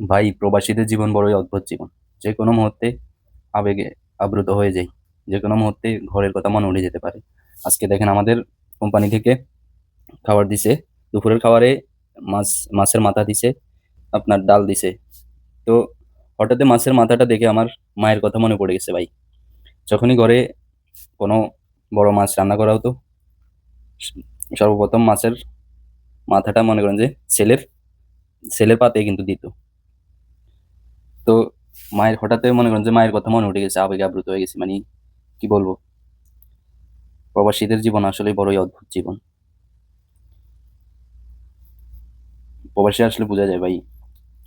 ভাই, প্রবাসীদের জীবন বড়ই অদ্ভুত জীবন। যে কোনো মুহূর্তে আবেগে আপ্লুত হয়ে যায় যে কোনো মুহূর্তে ঘরের কথা মনে উঠে যেতে পারে। আজকে দেখেন আমাদের কোম্পানি থেকে খাবার দিছে। দুপুরের খাবারে মাছ, মাছের মাথা দিছে, আপনার ডাল দিছে। তো হঠাৎ মাছের মাথাটা দেখে আমার মায়ের কথা মনে পড়ে গেছে ভাই। যখনই ঘরে কোনো বড় মাছ রান্না করা হতো, সর্বপ্রথম মাছের মাথাটা মনে করেন যে ছেলের ছেলের পাতে কিন্তু দিত। তো মায়ের হঠাৎ মনে করেন যে মায়ের কথা মনে উঠে গেছে, আবেগে আপ্লুত হয়ে গেছে মানে কি বলব? প্রবাসীদের জীবন আসলে বড়ই অদ্ভুত জীবন। প্রবাসী আসলে বোঝা যায় ভাই,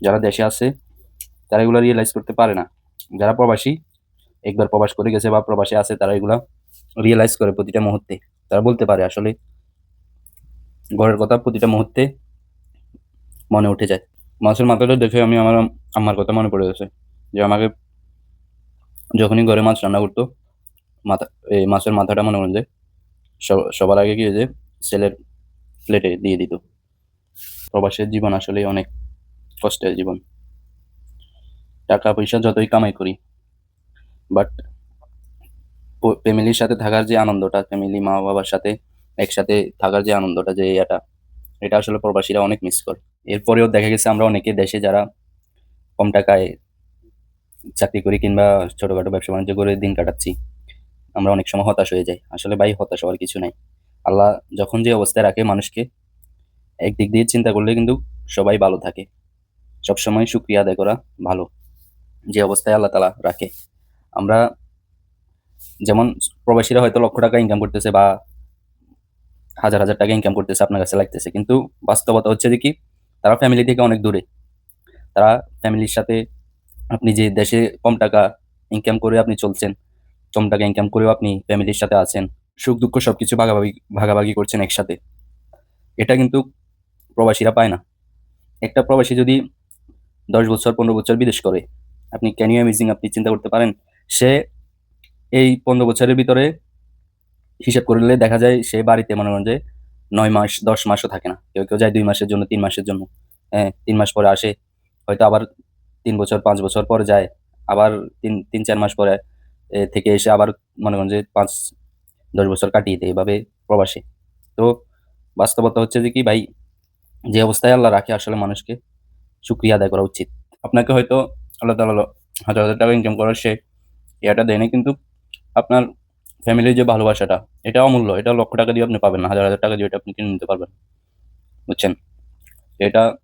যারা দেশে আছে, তারা এগুলো রিয়েলাইজ করতে পারে না। যারা প্রবাসী, একবার প্রবাস করে গেছে বা প্রবাসী আছে, তারা এগুলা রিয়েলাইজ করে প্রতিটা মুহূর্তে। তারা বলতে পারে আসলে, ঘরের কথা প্রতিটা মুহূর্তে মনে উঠে যায়। মাছের মাথাটা দেখে আমি আমার আম্মার কথা মনে পড়ে গেছে, যে আমাকে যখনই ঘরে মাছ রান্না করতো, মাথা, এই মাছের মাথাটা মনে করেন যে স- সবার আগে কি যে ছেলের প্লেটে দিয়ে দিত। প্রবাসের জীবন আসলে অনেক কষ্টের জীবন। টাকা, পয়সা যতই কামাই করি বাট ফ্যামিলির সাথে থাকার যে আনন্দটা ফ্যামিলি মা বাবার সাথে একসাথে থাকার যে আনন্দটা, যে এটা এটা আসলে প্রবাসীরা অনেক মিস করে। এরপরেও দেখা গেছে আমরা অনেকে দেশে যারা কম টাকায় চাকরি করি কিংবা ছোটখাটো ব্যবসা বাণিজ্য করে দিন কাটাচ্ছি, আমরা অনেক সময় হতাশ হয়ে যাই। আসলে ভাই, হতাশ হওয়ার কিছু নাই। আল্লাহ যখন যে অবস্থায় রাখে মানুষকে, একদিক দিয়ে চিন্তা করলে কিন্তু সবাই ভালো থাকে। সবসময় শুক্রিয়া আদায় করা ভালো, যে অবস্থায় আল্লাহ তালা রাখে। আমরা যেমন প্রবাসীরা হয়তো লক্ষ টাকা ইনকাম করতেছে বা হাজার হাজার টাকা ইনকাম করতেছে, আপনার কাছে লাগতেছে। কিন্তু বাস্তবতা হচ্ছে যে কি? তারা ফ্যামিলি থেকে অনেক দূরে। তারা ফ্যামিলির সাথে আপনি যে দেশে কম টাকা ইনকাম করে আপনি চলছেন, কম টাকা ইনকাম করেও আপনি ফ্যামিলির সাথে আছেন, সুখ দুঃখ সবকিছু ভাগাভাগি ভাগাভাগি করছেন একসাথে। এটা কিন্তু প্রবাসীরা পায় না। একটা প্রবাসী যদি দশ বছর, পনেরো বছর বিদেশ করে, আপনি ক্যান ইউ অ্যামেজিং আপনি চিন্তা করতে পারেন, সে এই পনেরো বছরের ভিতরে হিসাব করলে দেখা যায় সে বাড়িতে মনে করেন যে নয় মাস, দশ মাসও থাকে না। কেউ কেউ যায় দুই মাসের জন্য, তিন মাসের জন্য। হ্যাঁ তিন মাস পরে আসে, হয়তো আবার তিন বছর, পাঁচ বছর পর যায়, আবার তিন তিন, চার মাস পরে থেকে এসে আবার মনে করেন যে পাঁচ, দশ বছর কাটিয়ে দেয়, এভাবে প্রবাসে। তো বাস্তবতা হচ্ছে যে কি ভাই, যে অবস্থায় আল্লাহ রাখে আসলে মানুষকে শুক্রিয়া আদায় করা উচিত। আপনাকে হয়তো আল্লাহ তাআলা হাজার হাজার টাকা ইনকাম করার সে এটা দেয় না কিন্তু আপনার ফ্যামিলির যে ভালোবাসাটা এটা অমূল্য এটা লক্ষ টাকা দিয়ে আপনি পাবেন না, হাজার হাজার টাকা দিয়ে এটা আপনি কিনে নিতে পারবেন। বুঝছেন? এটা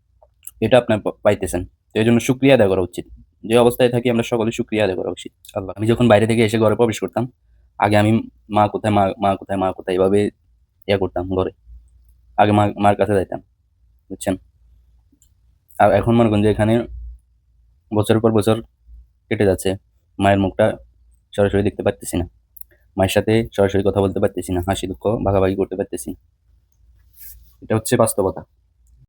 এটা আপনার পাইতেছেন। তো এই জন্য শুক্রিয়া আদায় করা উচিত। যে অবস্থায় থাকি আমরা সকলে শুক্রিয়া আদায় করা উচিত। আল্লাহ। আমি যখন বাইরে থেকে এসে ঘরে প্রবেশ করতাম, আগে আমি মা কোথায়, মা মা কোথায় মা কোথায়, এভাবে ইয়া করতাম ঘরে। আগে মা, মার কাছে যাইতাম। বুঝছেন? আর এখন মনে করেন যে এখানে বছরের পর বছর কেটে যাচ্ছে। মায়ের মুখটা সরাসরি দেখতে পারতেছি না। মায়ের সাথে সরাসরি কথা বলতে পারতেছি না হাসি দুঃখ ভাগাভাগি করতে পারতেছি। এটা হচ্ছে বাস্তবতা।